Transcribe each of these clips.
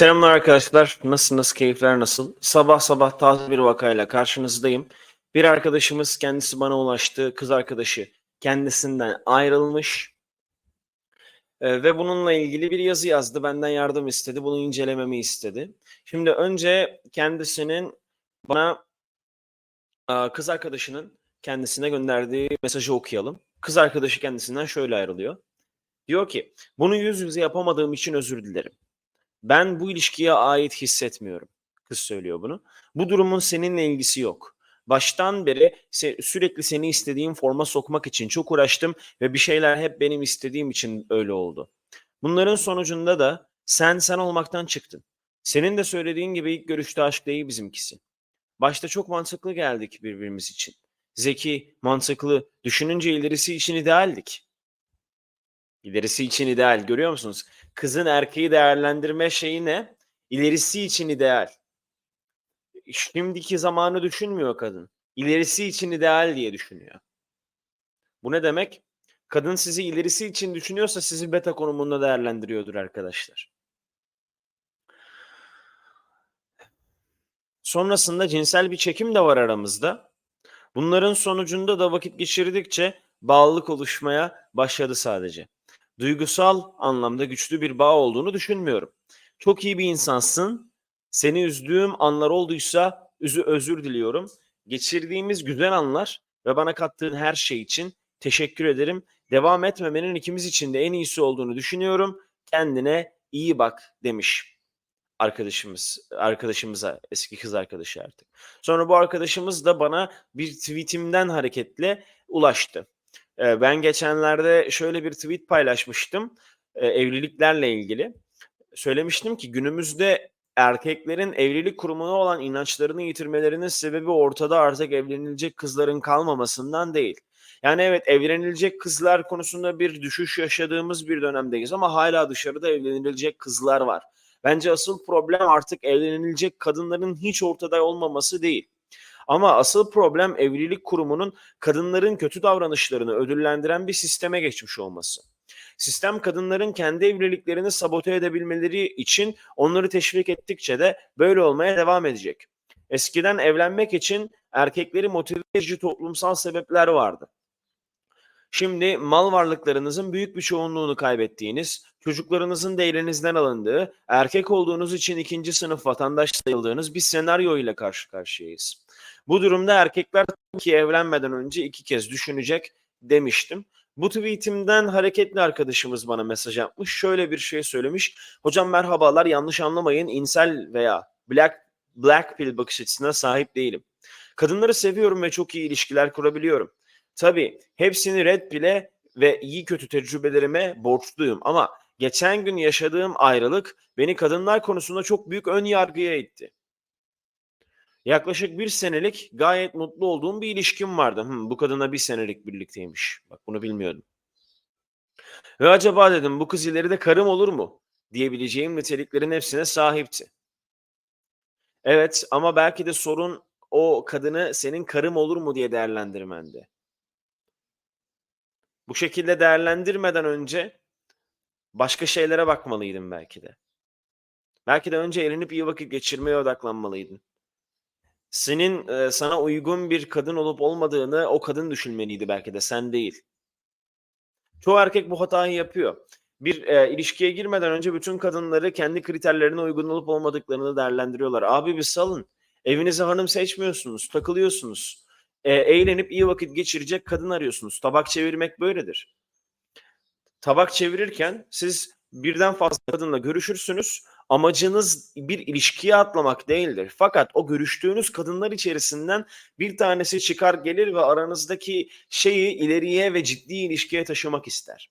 Selamlar arkadaşlar. Nasılsınız? Keyifler nasıl? Sabah sabah taze bir vakayla karşınızdayım. Bir arkadaşımız kendisi bana ulaştı. Kız arkadaşı kendisinden ayrılmış. Ee, ve bununla ilgili bir yazı yazdı. Benden yardım istedi. Bunu incelememi istedi. Şimdi önce kendisinin bana kız arkadaşının kendisine gönderdiği mesajı okuyalım. Kız arkadaşı kendisinden şöyle ayrılıyor. Diyor ki, bunu yüz yüze yapamadığım için özür dilerim. Ben bu ilişkiye ait hissetmiyorum. Kız söylüyor bunu. Bu durumun seninle ilgisi yok. Baştan beri sürekli seni istediğim forma sokmak için çok uğraştım ve bir şeyler hep benim istediğim için öyle oldu. Bunların sonucunda da sen sen olmaktan çıktın. Senin de söylediğin gibi ilk görüşte aşk değil bizimkisi. Başta çok mantıklı geldik birbirimiz için. Zeki, mantıklı, düşününce ilerisi için idealdik. İlerisi için ideal görüyor musunuz? Kızın erkeği değerlendirme şeyi ne? İlerisi için ideal. Şimdiki zamanı düşünmüyor kadın. İlerisi için ideal diye düşünüyor. Bu ne demek? Kadın sizi ilerisi için düşünüyorsa sizi beta konumunda değerlendiriyordur arkadaşlar. Sonrasında cinsel bir çekim de var aramızda. Bunların sonucunda da vakit geçirdikçe bağlılık oluşmaya başladı sadece. Duygusal anlamda güçlü bir bağ olduğunu düşünmüyorum. Çok iyi bir insansın. Seni üzdüğüm anlar olduysa üzü özür diliyorum. Geçirdiğimiz güzel anlar ve bana kattığın her şey için teşekkür ederim. Devam etmemenin ikimiz için de en iyisi olduğunu düşünüyorum. Kendine iyi bak demiş arkadaşımız arkadaşımıza eski kız arkadaşı artık. Sonra bu arkadaşımız da bana bir tweetimden hareketle ulaştı. Ee, ben geçenlerde şöyle bir tweet paylaşmıştım e, evliliklerle ilgili. Söylemiştim ki günümüzde erkeklerin evlilik kurumuna olan inançlarını yitirmelerinin sebebi ortada artık evlenilecek kızların kalmamasından değil. Yani evet evlenilecek kızlar konusunda bir düşüş yaşadığımız bir dönemdeyiz ama hala dışarıda evlenilecek kızlar var. Bence asıl problem artık evlenilecek kadınların hiç ortada olmaması değil. Ama asıl problem evlilik kurumunun kadınların kötü davranışlarını ödüllendiren bir sisteme geçmiş olması. Sistem kadınların kendi evliliklerini sabote edebilmeleri için onları teşvik ettikçe de böyle olmaya devam edecek. Eskiden evlenmek için erkekleri motive edici toplumsal sebepler vardı. Şimdi mal varlıklarınızın büyük bir çoğunluğunu kaybettiğiniz, çocuklarınızın da elinizden alındığı, erkek olduğunuz için ikinci sınıf vatandaş sayıldığınız bir senaryo ile karşı karşıyayız. Bu durumda erkekler ki evlenmeden önce iki kez düşünecek demiştim. Bu tweetimden hareketli arkadaşımız bana mesaj atmış. Şöyle bir şey söylemiş. Hocam merhabalar yanlış anlamayın. insel veya black, black pill bakış açısına sahip değilim. Kadınları seviyorum ve çok iyi ilişkiler kurabiliyorum. Tabii hepsini red pill'e ve iyi kötü tecrübelerime borçluyum ama geçen gün yaşadığım ayrılık beni kadınlar konusunda çok büyük ön yargıya itti. Yaklaşık bir senelik gayet mutlu olduğum bir ilişkim vardı. Hmm, bu kadına bir senelik birlikteymiş. Bak bunu bilmiyordum. Ve acaba dedim bu kız ileride karım olur mu? Diyebileceğim niteliklerin hepsine sahipti. Evet ama belki de sorun o kadını senin karım olur mu diye değerlendirmendi. Bu şekilde değerlendirmeden önce başka şeylere bakmalıydın belki de. Belki de önce eğlenip iyi vakit geçirmeye odaklanmalıydın. Senin e, sana uygun bir kadın olup olmadığını o kadın düşünmeliydi belki de sen değil. Çoğu erkek bu hatayı yapıyor. Bir e, ilişkiye girmeden önce bütün kadınları kendi kriterlerine uygun olup olmadıklarını değerlendiriyorlar. Abi bir salın. Evinize hanım seçmiyorsunuz, takılıyorsunuz. E, eğlenip iyi vakit geçirecek kadın arıyorsunuz. Tabak çevirmek böyledir. Tabak çevirirken siz birden fazla kadınla görüşürsünüz. Amacınız bir ilişkiye atlamak değildir. Fakat o görüştüğünüz kadınlar içerisinden bir tanesi çıkar gelir ve aranızdaki şeyi ileriye ve ciddi ilişkiye taşımak ister.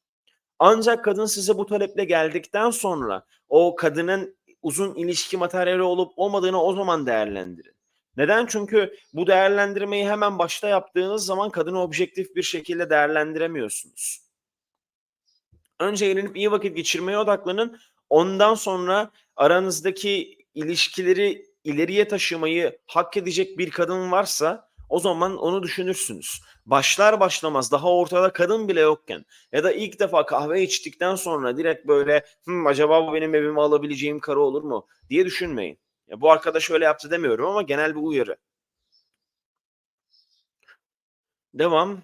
Ancak kadın size bu taleple geldikten sonra o kadının uzun ilişki materyali olup olmadığını o zaman değerlendirin. Neden? Çünkü bu değerlendirmeyi hemen başta yaptığınız zaman kadını objektif bir şekilde değerlendiremiyorsunuz. Önce eğlenip iyi vakit geçirmeye odaklanın. Ondan sonra aranızdaki ilişkileri ileriye taşımayı hak edecek bir kadın varsa O zaman onu düşünürsünüz. Başlar başlamaz daha ortada kadın bile yokken ya da ilk defa kahve içtikten sonra direkt böyle "Hmm, acaba bu benim evime alabileceğim karı olur mu diye düşünmeyin. Ya bu arkadaş öyle yaptı demiyorum ama genel bir uyarı. Devam.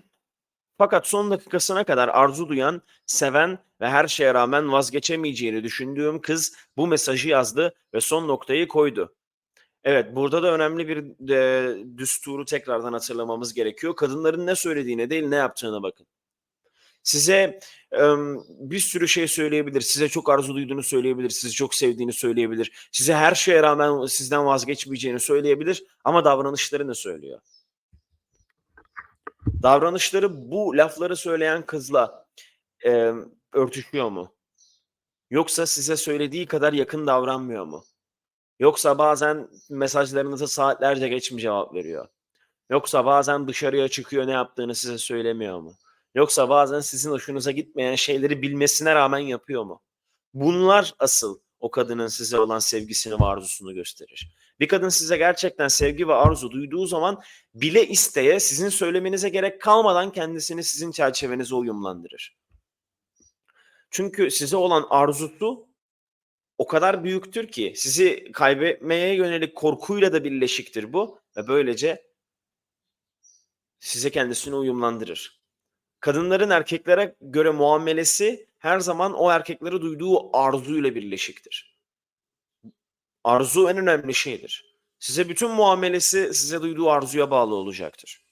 Fakat son dakikasına kadar arzu duyan, seven ve her şeye rağmen vazgeçemeyeceğini düşündüğüm kız bu mesajı yazdı ve son noktayı koydu. Evet, burada da önemli bir e, düsturu tekrardan hatırlamamız gerekiyor. Kadınların ne söylediğine değil, ne yaptığına bakın. Size e, bir sürü şey söyleyebilir, size çok arzu duyduğunu söyleyebilir, sizi çok sevdiğini söyleyebilir, size her şeye rağmen sizden vazgeçmeyeceğini söyleyebilir ama davranışları ne söylüyor? Davranışları bu lafları söyleyen kızla e, örtüşüyor mu? Yoksa size söylediği kadar yakın davranmıyor mu? Yoksa bazen mesajlarınıza saatlerce geç mi cevap veriyor? Yoksa bazen dışarıya çıkıyor ne yaptığını size söylemiyor mu? Yoksa bazen sizin hoşunuza gitmeyen şeyleri bilmesine rağmen yapıyor mu? Bunlar asıl o kadının size olan sevgisini ve arzusunu gösterir. Bir kadın size gerçekten sevgi ve arzu duyduğu zaman bile isteye sizin söylemenize gerek kalmadan kendisini sizin çerçevenize uyumlandırır. Çünkü size olan arzusu o kadar büyüktür ki sizi kaybetmeye yönelik korkuyla da birleşiktir bu ve böylece size kendisini uyumlandırır. Kadınların erkeklere göre muamelesi her zaman o erkeklere duyduğu arzuyla birleşiktir. Arzu en önemli şeydir. Size bütün muamelesi size duyduğu arzuya bağlı olacaktır.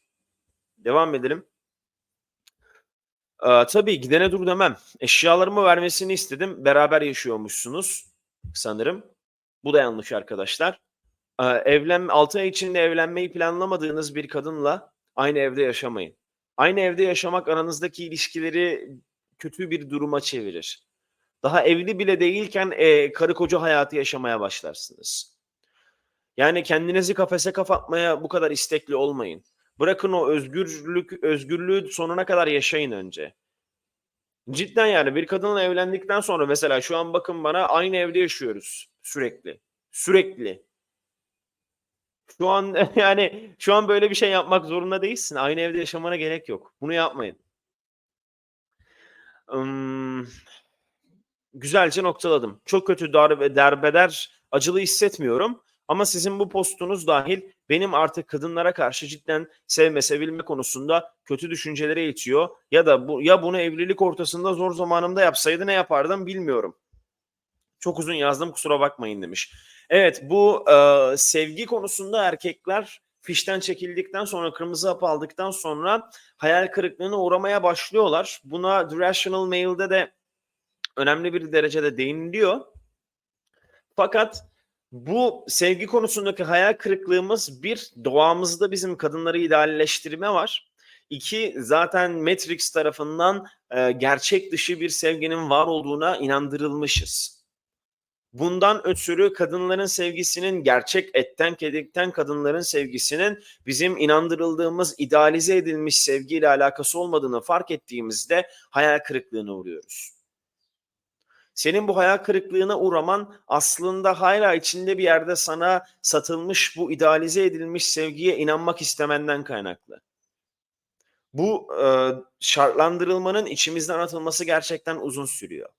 Devam edelim. Ee, tabii gidene dur demem. Eşyalarımı vermesini istedim. Beraber yaşıyormuşsunuz sanırım. Bu da yanlış arkadaşlar. Ee, evlen 6 ay içinde evlenmeyi planlamadığınız bir kadınla aynı evde yaşamayın. Aynı evde yaşamak aranızdaki ilişkileri kötü bir duruma çevirir. Daha evli bile değilken e, karı koca hayatı yaşamaya başlarsınız. Yani kendinizi kafese kapatmaya bu kadar istekli olmayın. Bırakın o özgürlük özgürlüğü sonuna kadar yaşayın önce. Cidden yani bir kadınla evlendikten sonra mesela şu an bakın bana aynı evde yaşıyoruz sürekli. Sürekli. Şu an yani şu an böyle bir şey yapmak zorunda değilsin. Aynı evde yaşamana gerek yok. Bunu yapmayın. Hmm, güzelce noktaladım. Çok kötü dar ve derbeder acılı hissetmiyorum. Ama sizin bu postunuz dahil benim artık kadınlara karşı cidden sevme sevilme konusunda kötü düşüncelere itiyor. Ya da bu ya bunu evlilik ortasında zor zamanımda yapsaydı ne yapardım bilmiyorum. Çok uzun yazdım kusura bakmayın demiş. Evet bu e, sevgi konusunda erkekler fişten çekildikten sonra kırmızı hap aldıktan sonra hayal kırıklığına uğramaya başlıyorlar. Buna The Rational Mail'de de önemli bir derecede değiniliyor. Fakat bu sevgi konusundaki hayal kırıklığımız bir doğamızda bizim kadınları idealleştirme var. İki zaten Matrix tarafından e, gerçek dışı bir sevginin var olduğuna inandırılmışız. Bundan ötürü kadınların sevgisinin gerçek etten kedikten kadınların sevgisinin bizim inandırıldığımız idealize edilmiş sevgiyle alakası olmadığını fark ettiğimizde hayal kırıklığına uğruyoruz. Senin bu hayal kırıklığına uğraman aslında hala içinde bir yerde sana satılmış bu idealize edilmiş sevgiye inanmak istemenden kaynaklı. Bu e, şartlandırılmanın içimizden atılması gerçekten uzun sürüyor.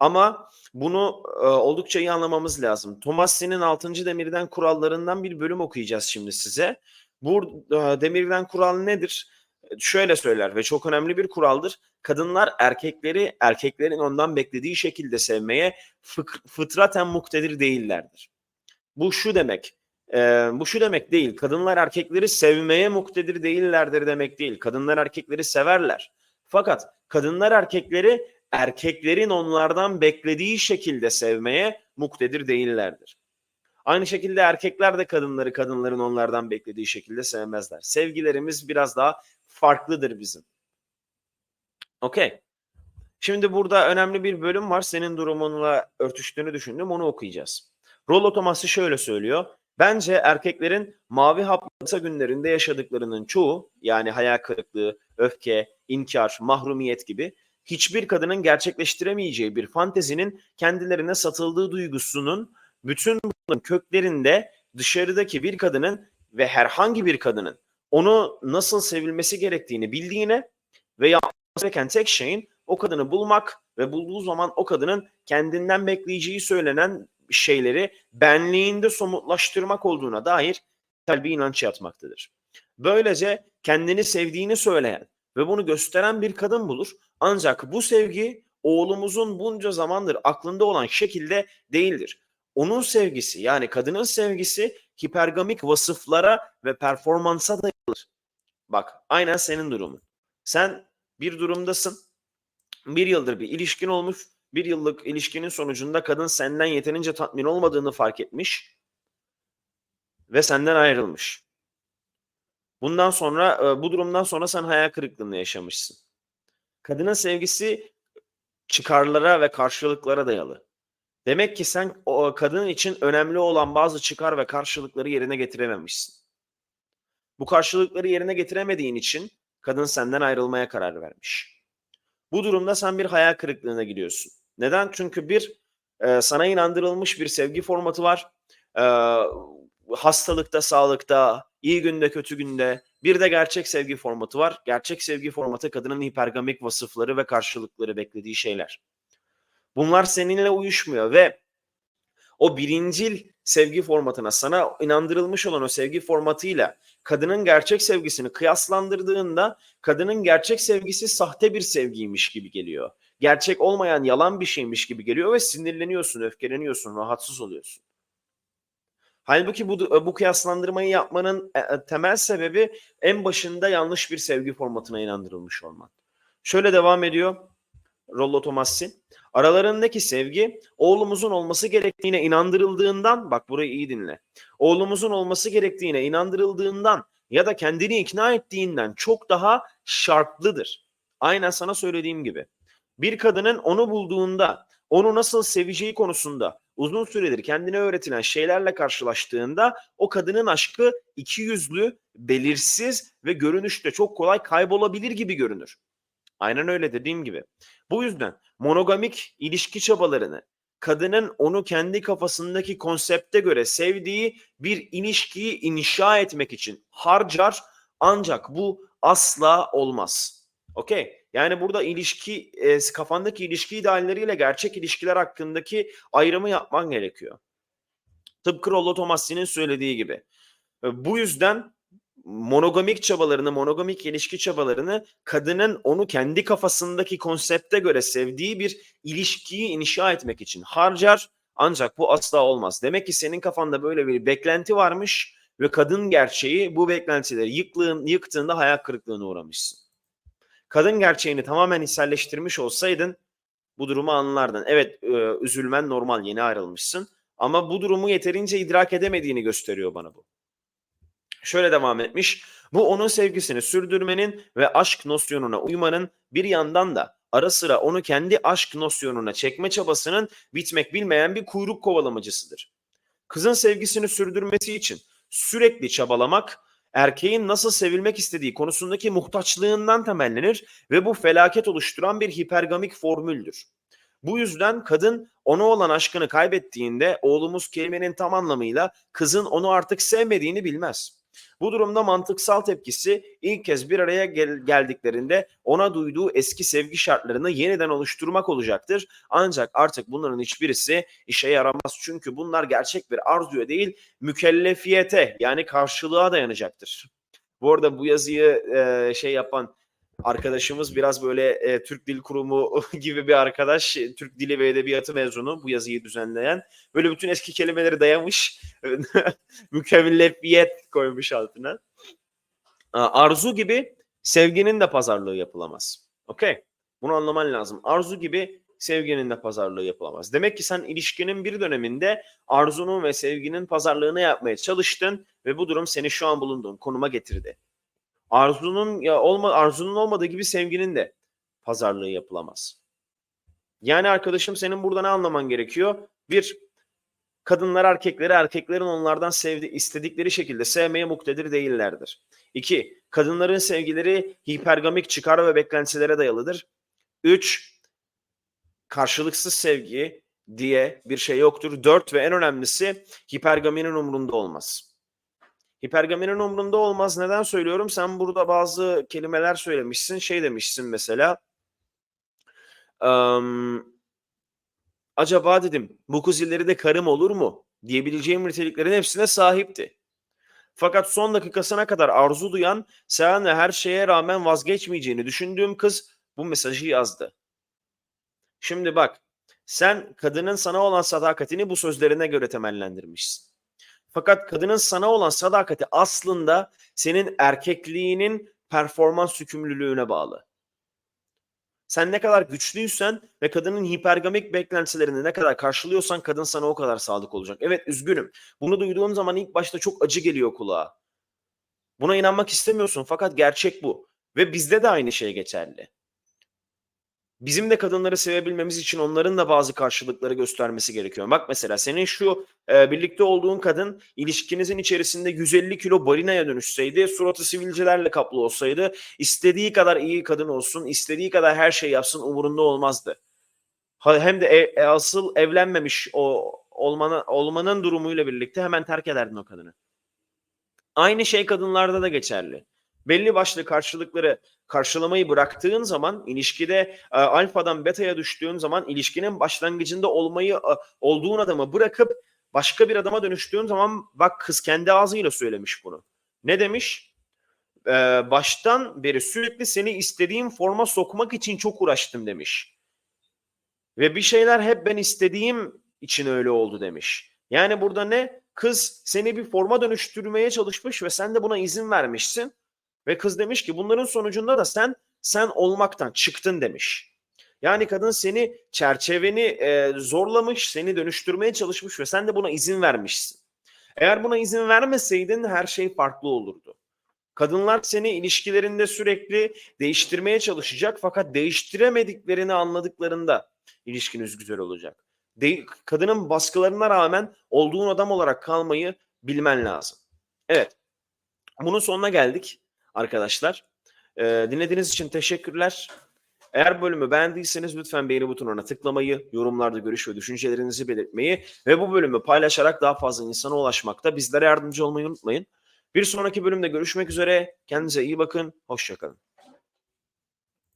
Ama bunu e, oldukça iyi anlamamız lazım. Thomas'ın 6. demirden kurallarından bir bölüm okuyacağız şimdi size. Bu e, demirden kural nedir? Şöyle söyler ve çok önemli bir kuraldır. Kadınlar erkekleri erkeklerin ondan beklediği şekilde sevmeye fıtraten muktedir değillerdir. Bu şu demek. e, bu şu demek değil. Kadınlar erkekleri sevmeye muktedir değillerdir demek değil. Kadınlar erkekleri severler. Fakat kadınlar erkekleri erkeklerin onlardan beklediği şekilde sevmeye muktedir değillerdir. Aynı şekilde erkekler de kadınları kadınların onlardan beklediği şekilde sevmezler. Sevgilerimiz biraz daha farklıdır bizim. Okey. Şimdi burada önemli bir bölüm var. Senin durumunla örtüştüğünü düşündüm. Onu okuyacağız. Rollo Thomas'ı şöyle söylüyor. Bence erkeklerin mavi hapsa günlerinde yaşadıklarının çoğu yani hayal kırıklığı, öfke, inkar, mahrumiyet gibi hiçbir kadının gerçekleştiremeyeceği bir fantezinin kendilerine satıldığı duygusunun bütün bunların köklerinde dışarıdaki bir kadının ve herhangi bir kadının onu nasıl sevilmesi gerektiğini bildiğine ve yapması gereken tek şeyin o kadını bulmak ve bulduğu zaman o kadının kendinden bekleyeceği söylenen şeyleri benliğinde somutlaştırmak olduğuna dair bir inanç yatmaktadır. Böylece kendini sevdiğini söyleyen ve bunu gösteren bir kadın bulur. Ancak bu sevgi oğlumuzun bunca zamandır aklında olan şekilde değildir. Onun sevgisi yani kadının sevgisi hipergamik vasıflara ve performansa dayalıdır. Bak aynen senin durumun. Sen bir durumdasın. Bir yıldır bir ilişkin olmuş. Bir yıllık ilişkinin sonucunda kadın senden yeterince tatmin olmadığını fark etmiş ve senden ayrılmış. Bundan sonra e, bu durumdan sonra sen hayal kırıklığını yaşamışsın. Kadının sevgisi çıkarlara ve karşılıklara dayalı. Demek ki sen o kadının için önemli olan bazı çıkar ve karşılıkları yerine getirememişsin. Bu karşılıkları yerine getiremediğin için kadın senden ayrılmaya karar vermiş. Bu durumda sen bir hayal kırıklığına gidiyorsun. Neden? Çünkü bir e, sana inandırılmış bir sevgi formatı var. E, hastalıkta, sağlıkta, iyi günde, kötü günde. Bir de gerçek sevgi formatı var. Gerçek sevgi formatı kadının hipergamik vasıfları ve karşılıkları beklediği şeyler. Bunlar seninle uyuşmuyor ve o birincil sevgi formatına sana inandırılmış olan o sevgi formatıyla kadının gerçek sevgisini kıyaslandırdığında kadının gerçek sevgisi sahte bir sevgiymiş gibi geliyor. Gerçek olmayan yalan bir şeymiş gibi geliyor ve sinirleniyorsun, öfkeleniyorsun, rahatsız oluyorsun. Halbuki bu bu kıyaslandırmayı yapmanın e, e, temel sebebi en başında yanlış bir sevgi formatına inandırılmış olman. Şöyle devam ediyor Rollo Tomassi. Aralarındaki sevgi oğlumuzun olması gerektiğine inandırıldığından bak burayı iyi dinle. Oğlumuzun olması gerektiğine inandırıldığından ya da kendini ikna ettiğinden çok daha şartlıdır. Aynen sana söylediğim gibi. Bir kadının onu bulduğunda onu nasıl seveceği konusunda uzun süredir kendine öğretilen şeylerle karşılaştığında o kadının aşkı iki yüzlü, belirsiz ve görünüşte çok kolay kaybolabilir gibi görünür. Aynen öyle dediğim gibi. Bu yüzden monogamik ilişki çabalarını kadının onu kendi kafasındaki konsepte göre sevdiği bir ilişkiyi inşa etmek için harcar ancak bu asla olmaz. Okey. Yani burada ilişki e, kafandaki ilişki idealleriyle gerçek ilişkiler hakkındaki ayrımı yapman gerekiyor. Tıpkı Rollo Tomassi'nin söylediği gibi. E, bu yüzden monogamik çabalarını, monogamik ilişki çabalarını kadının onu kendi kafasındaki konsepte göre sevdiği bir ilişkiyi inşa etmek için harcar. Ancak bu asla olmaz. Demek ki senin kafanda böyle bir beklenti varmış ve kadın gerçeği bu beklentileri yıktığında hayal kırıklığına uğramışsın. Kadın gerçeğini tamamen hisselleştirmiş olsaydın bu durumu anlardın. Evet e, üzülmen normal yeni ayrılmışsın ama bu durumu yeterince idrak edemediğini gösteriyor bana bu. Şöyle devam etmiş. Bu onun sevgisini sürdürmenin ve aşk nosyonuna uymanın bir yandan da ara sıra onu kendi aşk nosyonuna çekme çabasının bitmek bilmeyen bir kuyruk kovalamacısıdır. Kızın sevgisini sürdürmesi için sürekli çabalamak erkeğin nasıl sevilmek istediği konusundaki muhtaçlığından temellenir ve bu felaket oluşturan bir hipergamik formüldür. Bu yüzden kadın ona olan aşkını kaybettiğinde oğlumuz kelimenin tam anlamıyla kızın onu artık sevmediğini bilmez. Bu durumda mantıksal tepkisi ilk kez bir araya gel- geldiklerinde ona duyduğu eski sevgi şartlarını yeniden oluşturmak olacaktır. Ancak artık bunların hiçbirisi işe yaramaz. Çünkü bunlar gerçek bir arzuya değil mükellefiyete yani karşılığa dayanacaktır. Bu arada bu yazıyı e, şey yapan arkadaşımız biraz böyle e, Türk Dil Kurumu gibi bir arkadaş. Türk Dili ve Edebiyatı mezunu bu yazıyı düzenleyen. Böyle bütün eski kelimeleri dayamış. Mükellefiyet koymuş altına. Arzu gibi sevginin de pazarlığı yapılamaz. Okey. Bunu anlaman lazım. Arzu gibi sevginin de pazarlığı yapılamaz. Demek ki sen ilişkinin bir döneminde arzunun ve sevginin pazarlığını yapmaya çalıştın ve bu durum seni şu an bulunduğun konuma getirdi. Arzunun ya olma arzunun olmadığı gibi sevginin de pazarlığı yapılamaz. Yani arkadaşım senin burada ne anlaman gerekiyor? Bir, kadınlar erkekleri, erkeklerin onlardan sevdi, istedikleri şekilde sevmeye muktedir değillerdir. İki, kadınların sevgileri hipergamik çıkar ve beklentilere dayalıdır. Üç, karşılıksız sevgi diye bir şey yoktur. Dört ve en önemlisi hipergaminin umurunda olmaz. Hipergaminin umrunda olmaz. Neden söylüyorum? Sen burada bazı kelimeler söylemişsin. Şey demişsin mesela. "Am, acaba dedim bu kız ileride karım olur mu? Diyebileceğim niteliklerin hepsine sahipti. Fakat son dakikasına kadar arzu duyan, sen ve her şeye rağmen vazgeçmeyeceğini düşündüğüm kız bu mesajı yazdı. Şimdi bak, sen kadının sana olan sadakatini bu sözlerine göre temellendirmişsin. Fakat kadının sana olan sadakati aslında senin erkekliğinin performans yükümlülüğüne bağlı. Sen ne kadar güçlüysen ve kadının hipergamik beklentilerini ne kadar karşılıyorsan kadın sana o kadar sadık olacak. Evet üzgünüm. Bunu duyduğun zaman ilk başta çok acı geliyor kulağa. Buna inanmak istemiyorsun fakat gerçek bu. Ve bizde de aynı şey geçerli. Bizim de kadınları sevebilmemiz için onların da bazı karşılıkları göstermesi gerekiyor. Bak mesela senin şu e, birlikte olduğun kadın ilişkinizin içerisinde 150 kilo balinaya dönüşseydi, suratı sivilcelerle kaplı olsaydı, istediği kadar iyi kadın olsun, istediği kadar her şey yapsın umurunda olmazdı. Hem de e, e, asıl evlenmemiş o olmanın, olmanın durumuyla birlikte hemen terk ederdin o kadını. Aynı şey kadınlarda da geçerli. Belli başlı karşılıkları karşılamayı bıraktığın zaman ilişkide e, alfadan beta'ya düştüğün zaman ilişkinin başlangıcında olmayı e, olduğun adamı bırakıp başka bir adama dönüştüğün zaman bak kız kendi ağzıyla söylemiş bunu. Ne demiş? E, baştan beri sürekli seni istediğim forma sokmak için çok uğraştım demiş. Ve bir şeyler hep ben istediğim için öyle oldu demiş. Yani burada ne? Kız seni bir forma dönüştürmeye çalışmış ve sen de buna izin vermişsin. Ve kız demiş ki bunların sonucunda da sen sen olmaktan çıktın demiş. Yani kadın seni çerçeveni e, zorlamış, seni dönüştürmeye çalışmış ve sen de buna izin vermişsin. Eğer buna izin vermeseydin her şey farklı olurdu. Kadınlar seni ilişkilerinde sürekli değiştirmeye çalışacak fakat değiştiremediklerini anladıklarında ilişkiniz güzel olacak. De- kadının baskılarına rağmen olduğun adam olarak kalmayı bilmen lazım. Evet. Bunun sonuna geldik arkadaşlar. Ee, dinlediğiniz için teşekkürler. Eğer bölümü beğendiyseniz lütfen beğeni butonuna tıklamayı, yorumlarda görüş ve düşüncelerinizi belirtmeyi ve bu bölümü paylaşarak daha fazla insana ulaşmakta bizlere yardımcı olmayı unutmayın. Bir sonraki bölümde görüşmek üzere. Kendinize iyi bakın. Hoşçakalın.